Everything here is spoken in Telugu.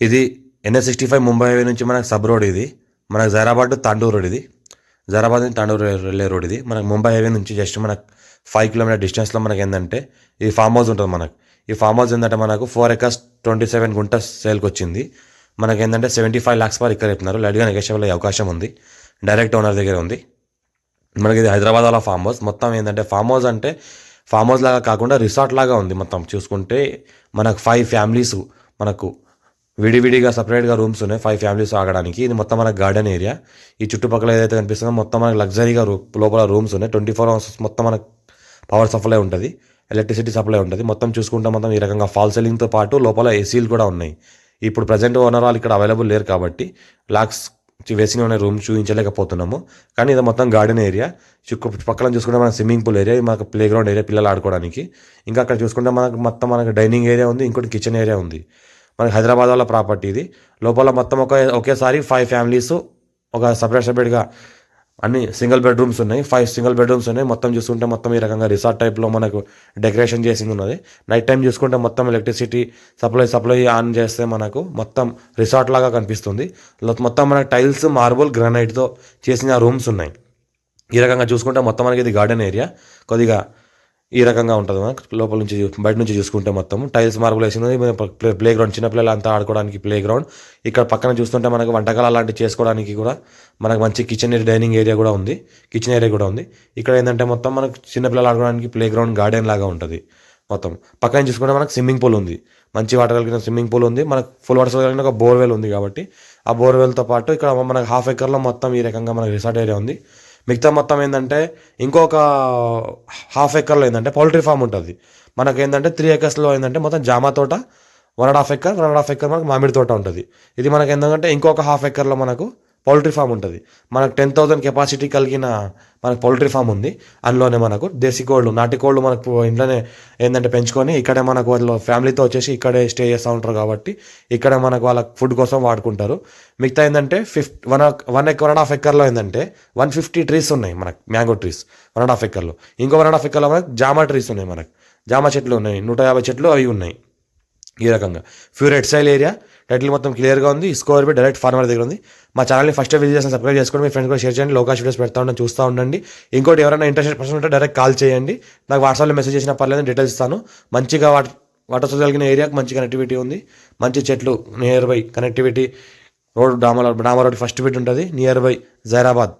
ఇది NH sixty five Mumbai highway నుంచి మనకు సబ్ రోడ్ ఇది. మనకు జైరాబాద్ టు తాండూర్ రోడ్ ఇది. జైరాబాద్ నుంచి తాండూర్ వెళ్ళే రోడ్ ఇది. మనకు ముంబై హైవే నుంచి జస్ట్ మనకు ఫైవ్ కిలోమీటర్ డిస్టెన్స్లో మనకి ఏంటంటే ఈ ఫామ్ హౌస్ ఉంటుంది మనకు. ఈ ఫామ్ హౌస్ ఏంటంటే మనకు four acres twenty seven guntas సేల్కి వచ్చింది. మనకి ఏంటంటే సెవెంటీ ఫైవ్ ల్యాక్స్ పర్ ఇక్కడ చెప్తున్నారు. లైట్గా నెగోషియబుల్ అవకాశం ఉంది. డైరెక్ట్ ఓనర్ దగ్గర ఉంది. మనకి ఇది హైదరాబాద్ వాళ్ళ ఫామ్ హౌస్. మొత్తం ఏంటంటే ఫామ్ హౌస్ అంటే ఫామ్ హౌస్ లాగా కాకుండా రిసార్ట్ లాగా ఉంది మొత్తం. చూసుకుంటే మనకు ఫైవ్ ఫ్యామిలీస్ మనకు విడివిడిగా సపరేట్గా రూమ్స్ ఉన్నాయి. ఫైవ్ ఫ్యామిలీస్ ఆగడానికి. ఇది మొత్తం మనకు గార్డెన్ ఏరియా ఈ చుట్టుపక్కల ఏదైతే కనిపిస్తుందో మొత్తం మనకు లగ్జరీగా రూ లోపల రూమ్స్ ఉన్నాయి. ట్వంటీ ఫోర్ అవర్స్ మొత్తం మనకు పవర్ సప్లై ఉంటుంది. ఎలక్ట్రిసిటీ సప్లై ఉంటుంది. మొత్తం చూసుకుంటే మొత్తం ఈ రకంగా ఫాల్ సెల్లింగ్తో పాటు లోపల ఏసీలు కూడా ఉన్నాయి. ఇప్పుడు ప్రజెంట్ ఓనర్ వాళ్ళు ఇక్కడ అవైలబుల్ లేరు కాబట్టి లాక్స్ వేసిన ఉన్న రూమ్ చూపించలేకపోతున్నాము. కానీ ఇది మొత్తం గార్డెన్ ఏరియా పక్కన చూసుకుంటే మన స్విమ్మింగ్ పూల్ ఏరియా మనకు ప్లే గ్రౌండ్ ఏరియా పిల్లలు ఆడుకోవడానికి. ఇంకా అక్కడ చూసుకుంటే మనకు మొత్తం మనకు డైనింగ్ ఏరియా ఉంది ఇంకోటి కిచెన్ ఏరియా ఉంది. మనకి హైదరాబాద్ వాళ్ళ ప్రాపర్టీ ఇది. లోపల మొత్తం ఒక ఒకేసారి ఫైవ్ ఫ్యామిలీస్ ఒక సపరేట్ సపరేట్గా అన్ని సింగిల్ బెడ్రూమ్స్ ఉన్నాయి. ఫైవ్ సింగిల్ బెడ్రూమ్స్ ఉన్నాయి. మొత్తం చూసుకుంటే మొత్తం ఈ రకంగా రిసార్ట్ టైప్లో మనకు డెకరేషన్ చేసింది ఉన్నది. నైట్ టైం చూసుకుంటే మొత్తం ఎలక్ట్రిసిటీ సప్లై సప్లై ఆన్ చేస్తే మనకు మొత్తం రిసార్ట్ లాగా కనిపిస్తుంది. మొత్తం మనకు టైల్స్ మార్బుల్ గ్రానైట్తో చేసిన రూమ్స్ ఉన్నాయి. ఈ రకంగా చూసుకుంటే మొత్తం మనకి ఇది గార్డెన్ ఏరియా కొద్దిగా ఈ రకంగా ఉంటుంది మనకు లోపల నుంచి బయట నుంచి చూసుకుంటే మొత్తం. టైల్స్ మార్బుల్ వేసినది ప్లే ప్లే గ్రౌండ్ చిన్నపిల్లలు అంతా ఆడుకోవడానికి ప్లే గ్రౌండ్ ఇక్కడ పక్కన చూస్తుంటే మనకు వంటకాలు అలాంటివి చేసుకోవడానికి కూడా మనకు మంచి కిచెన్ డైనింగ్ ఏరియా కూడా ఉంది. కిచెన్ ఏరియా కూడా ఉంది. ఇక్కడ ఏంటంటే మొత్తం మనకు చిన్నపిల్లలు ఆడుకోవడానికి ప్లే గ్రౌండ్ గార్డెన్ లాగా ఉంటుంది మొత్తం. పక్కన చూసుకుంటే మనకు స్విమ్మింగ్ పూల్ ఉంది. మంచి వాటర్ కలిగిన స్విమ్మింగ్ పూల్ ఉంది. మనకు ఫుల్ వాటర్ కలిగిన ఒక బోర్వెల్ ఉంది కాబట్టి ఆ బోర్వెల్తో పాటు ఇక్కడ మనకు హాఫ్ ఎకర్లో మొత్తం ఈ రకంగా మనకు రిసార్ట్ ఏరియా ఉంది. మిగతా మొత్తం ఏంటంటే ఇంకొక హాఫ్ ఎకర్లో ఏంటంటే పౌల్ట్రీ ఫామ్ ఉంటుంది. మనకు ఏంటంటే త్రీ ఎకర్స్లో ఏంటంటే మొత్తం జామా తోట one and half acre one and half acre మనకు మామిడి తోట ఉంటుంది. ఇది మనకి ఏంటంటే ఇంకొక హాఫ్ ఎకర్లో మనకు పౌల్ట్రీ ఫామ్ ఉంటుంది. మనకు టెన్ థౌసండ్ కెపాసిటీ కలిగిన మనకు పౌల్ట్రీ ఫామ్ ఉంది. అందులోనే మనకు దేశీ కోళ్ళు నాటి కోళ్ళు మనకు ఇంట్లోనే ఏంటంటే పెంచుకొని ఇక్కడే మనకు వాళ్ళు ఫ్యామిలీతో వచ్చేసి ఇక్కడే స్టే చేస్తూ ఉంటారు కాబట్టి ఇక్కడ మనకు వాళ్ళ ఫుడ్ కోసం వాడుకుంటారు. మిగతా ఏంటంటే ఫిఫ్త్ వన్ వన్ ఎక్ వన్ అండ్ హాఫ్ ఎక్కర్లో ఏంటంటే వన్ ఫిఫ్టీ ట్రీస్ ఉన్నాయి మనకు mango trees one and half ఎక్కర్లో ఇంకో వన్ అండ్ హాఫ్ ఎక్కర్లో మనకు జామా ట్రీస్ ఉన్నాయి మనకు. జామా చెట్లు ఉన్నాయి నూట యాభై చెట్లు అవి ఉన్నాయి. ఈ రకంగా. Pure red soil area title మొత్తం క్లియర్గా ఉంది. స్కోర్ బి డైరెక్ట్ ఫార్మర్ దగ్గర ఉంది. మా ఛానల్ని ఫస్ట్ విజిట్ చేసిన సబ్స్క్రైబ్ చేసుకోండి మీ ఫ్రెండ్స్ కూడా షేర్ చేయండి. లోకాష్ వీడియోస్ పెడతా ఉండండి చూస్తూ ఉండండి. ఇంకోటి ఎవరైనా ఇంట్రెస్ట్ పర్సన్ ఉంటే డైరెక్ట్ కాల్ చేయండి. నాకు వాట్సాప్లో మెసేజ్ చేసినా పర్లేదు డీటెయిల్స్ ఇస్తాను. మంచిగా వాటర్ వాటర్ సోర్స్ కలిగిన ఏరియాకి మంచి కనెక్టివిటీ ఉంది. మంచి చెట్లు నియర్ బై కనెక్టివిటీ రోడ్ డామా డామా రోడ్ ఫస్ట్ బిట్ ఉంటుంది. Nearby Zaheerabad